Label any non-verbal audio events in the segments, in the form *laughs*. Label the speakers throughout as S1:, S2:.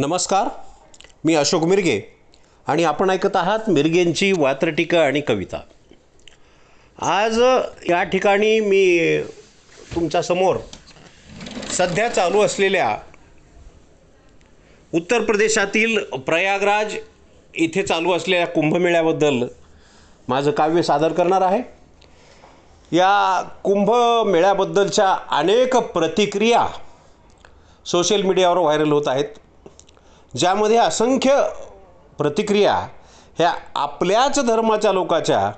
S1: नमस्कार मी अशोक मिरगे आणि आपण ऐकत आहात मिरगेंची वात्रटिका आणि कविता. आज या ठिकाणी मी तुमच्यासमोर सध्या चालू असलेल्या उत्तर प्रदेशातील प्रयागराज इथे चालू असलेल्या कुंभमेळ्याबद्दल माझं काव्य सादर करणार आहे. या कुंभमेळ्याबद्दलच्या अनेक प्रतिक्रिया सोशल मीडियावर व्हायरल होत आहेत. ज्यामध्ये असंख्य प्रतिक्रिया ह्या आपल्याच धर्माच्या लोकाच्या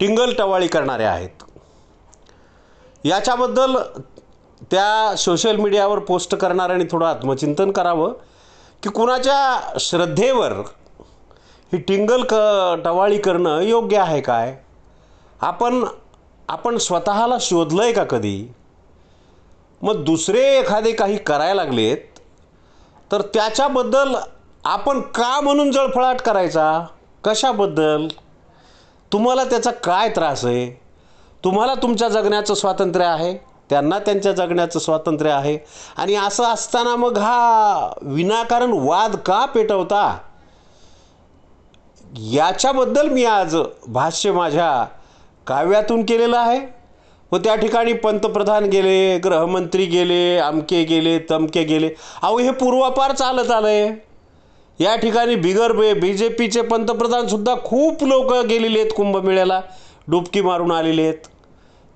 S1: टिंगलटवाळी करणाऱ्या आहेत. याच्याबद्दल त्या सोशल मीडियावर पोस्ट करणाऱ्यांनी थोडं आत्मचिंतन करावं की कुणाच्या श्रद्धेवर ही टिंगल क टवाळी करणं योग्य आहे काय? आपण आपण स्वतःला शोधलं आहे का कधी? मग दुसरे एखादे काही करायला लागलेत तर त्याच्याबद्दल आपण का म्हणून जळफळाट करायचा? कशाबद्दल? तुम्हाला त्याचा काय त्रास आहे? तुम्हाला तुमच्या जगण्याचं स्वातंत्र्य आहे त्यांना त्यांच्या जगण्याचं स्वातंत्र्य आहे. आणि असं असताना मग हा विनाकारण वाद का पेटवता? याच्याबद्दल मी आज भाष्य माझ्या काव्यातून केलेलं आहे. व त्या ठिकाणी पंतप्रधान गेले गृहमंत्री गेले आमके गेले तमके गेले. अहो हे पूर्वापार चालत आलं आहे या ठिकाणी बिगर बे बी जे पीचे पंतप्रधानसुद्धा खूप लोक गेलेले आहेत कुंभमेळ्याला डुबकी मारून आलेले आहेत.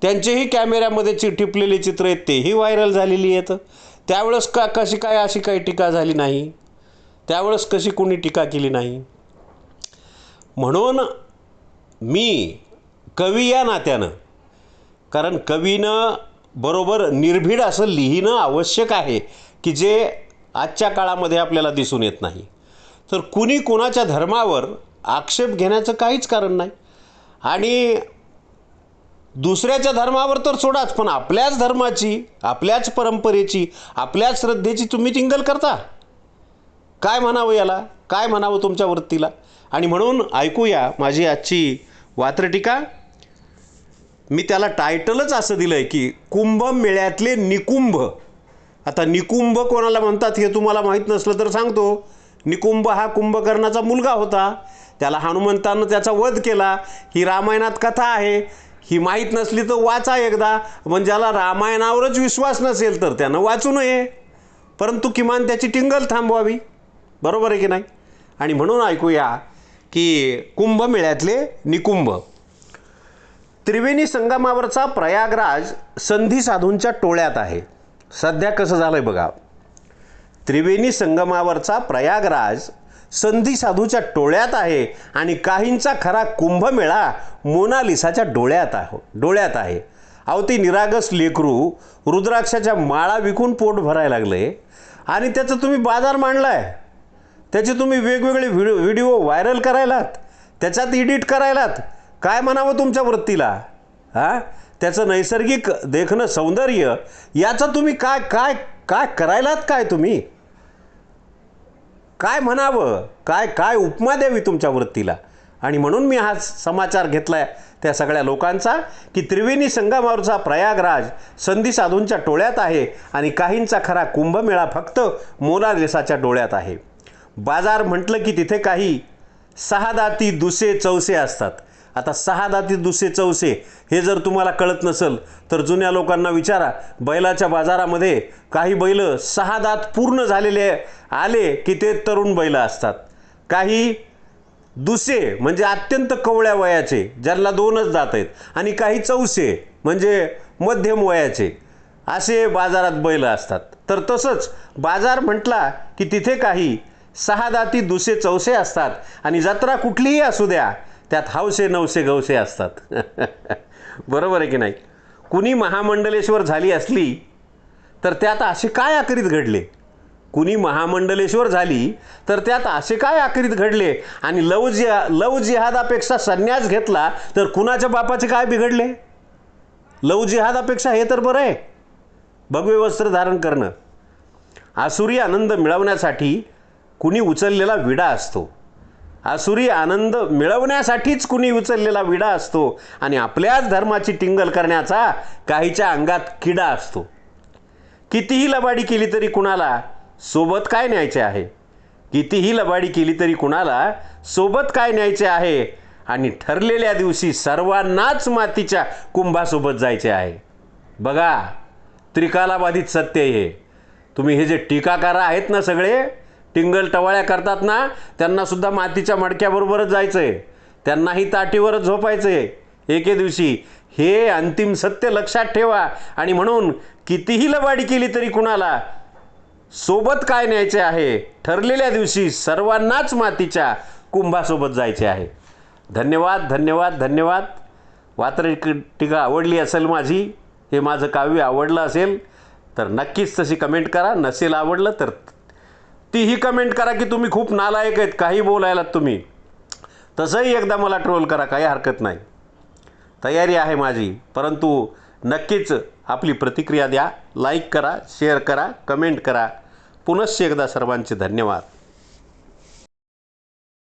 S1: त्यांचेही कॅमेऱ्यामध्ये चि टिपलेले चित्र आहेत तेही व्हायरल झालेली आहेत. त्यावेळेस का कशी काय अशी काही टीका झाली नाही? त्यावेळेस कशी कोणी टीका केली नाही? म्हणून मी कवी या नात्यानं कारण कवीनं बरोबर निर्भीड असं लिहिणं आवश्यक आहे की जे आजच्या काळामध्ये आपल्याला दिसून येत नाही. तर कुणी कोणाच्या धर्मावर आक्षेप घेण्याचं काहीच कारण नाही. आणि दुसऱ्याच्या धर्मावर तर सोडाच पण आपल्याच धर्माची आपल्याच परंपरेची आपल्याच श्रद्धेची तुम्ही टिंगल करता. काय म्हणावं याला? काय म्हणावं तुमच्या वृत्तीला? आणि म्हणून ऐकूया माझी आजची वात्रटिका. मी त्याला टायटलच असं दिलं आहे की कुंभमेळ्यातले निकुंभ. आता निकुंभ कोणाला म्हणतात हे तुम्हाला माहीत नसलं तर सांगतो. निकुंभ हा कुंभकर्णाचा मुलगा होता. त्याला हनुमंतानं त्याचा वध केला. ही रामायणात कथा आहे. ही माहीत नसली तर वाचा एकदा. म्हणजे ज्याला रामायणावरच विश्वास नसेल तर त्यानं वाचू नये. परंतु किमान त्याची टिंगल थांबवावी. बरोबर आहे की नाही? आणि म्हणून ऐकूया की कुंभमेळ्यातले निकुंभ. त्रिवेणी संगमावरचा प्रयागराज संधी साधूंच्या टोळ्यात आहे. सध्या कसं झालं आहे बघा. त्रिवेणी संगमावरचा प्रयागराज संधी साधूच्या टोळ्यात आहे आणि काहींचा खरा कुंभमेळा मोनालिसाच्या डोळ्यात आहो डोळ्यात आहे. अवती निरागस लेकरू रुद्राक्षाच्या माळा विकून पोट भरायला लागले आणि त्याचं तुम्ही बाजार मांडलाय. त्याचे तुम्ही वेगवेगळे व्हिडिओ व्हिडिओ व्हायरल करायलात. त्याच्यात एडिट करायलात. काय म्हणावं तुमच्या वृत्तीला? हां? त्याचं नैसर्गिक देखणं सौंदर्य याचं तुम्ही काय काय काय करायलात काय तुम्ही? काय म्हणावं? काय काय उपमा द्यावी तुमच्या वृत्तीला? आणि म्हणून मी हा समाचार घेतला आहे त्या सगळ्या लोकांचा की त्रिवेणी संगमावरचा प्रयागराज संधी साधूंच्या टोळ्यात आहे आणि काहींचा खरा कुंभमेळा फक्त मोनालिसाच्या डोळ्यात आहे. बाजार म्हटलं की तिथे काही सहा दाती दुसे चौसे असतात. आता सहा दाती दुसे चौसे हे जर तुम्हाला कळत नसेल तर जुन्या लोकांना विचारा बैलाच्या बाजारामध्ये काही बैल सहा दात पूर्ण झालेले आले की ते तरुण बैल असतात. काही दुसे म्हणजे अत्यंत कवळ्या वयाचे ज्यांना दोनच दात आहेत आणि काही चौसे म्हणजे मध्यम वयाचे असे बाजारात बैल असतात. तर तसंच बाजार म्हटला की तिथे काही सहा दाती दुसे चौसे असतात आणि जत्रा कुठलीही असू द्या त्यात हौसे नवसे गवसे असतात. *laughs* बरोबर आहे की नाही? कुणी महामंडलेश्वर झाली असली तर त्यात असे काय आकरीत घडले? कुणी महामंडलेश्वर झाली तर त्यात असे काय आकरीत घडले? आणि लव जिहा लव जिहादापेक्षा संन्यास घेतला तर कुणाच्या बापाचे काय बिघडले? लव जिहादापेक्षा हे तर बरं आहे. भगवे वस्त्र धारण करणं. आसुरी आनंद मिळवण्यासाठी कुणी उचललेला विडा असतो. आसुरी आनंद मिळवण्यासाठीच कुणी उचललेला विडा असतो आणि आपल्याच धर्माची टिंगल करण्याचा काहीच्या अंगात किडा असतो. कितीही लबाडी केली तरी कुणाला सोबत काय न्यायचे आहे? कितीही लबाडी केली तरी कुणाला सोबत काय न्यायचे आहे? आणि ठरलेल्या दिवशी सर्वांनाच मातीच्या कुंभासोबत जायचे आहे. बघा त्रिकालाबाधित सत्य हे. तुम्ही हे जे टीकाकार आहेत ना सगळे टिंगल टवाळ्या करतात ना त्यांनासुद्धा मातीच्या मडक्याबरोबरच जायचं आहे त्यांनाही ताटीवरच झोपायचं आहे एके दिवशी हे अंतिम सत्य लक्षात ठेवा आणि म्हणून कितीही लबाडी केली तरी कुणाला सोबत काय न्यायचे आहे? ठरलेल्या दिवशी सर्वांनाच मातीच्या कुंभासोबत जायचे आहे. धन्यवाद धन्यवाद धन्यवाद. वात्र टीका आवडली असेल माझी हे माझं काव्य आवडलं असेल तर नक्कीच तशी कमेंट करा. नसेल आवडलं तर तीही कमेंट करा की तुम्ही खूप नालायक आहेत काही बोलायलात तुम्ही. तसंही एकदा मला ट्रोल करा काही हरकत नाही. तयारी आहे माझी परंतु नक्कीच आपली प्रतिक्रिया द्या. लाईक करा शेअर करा कमेंट करा. पुनश्च एकदा सर्वांचे धन्यवाद.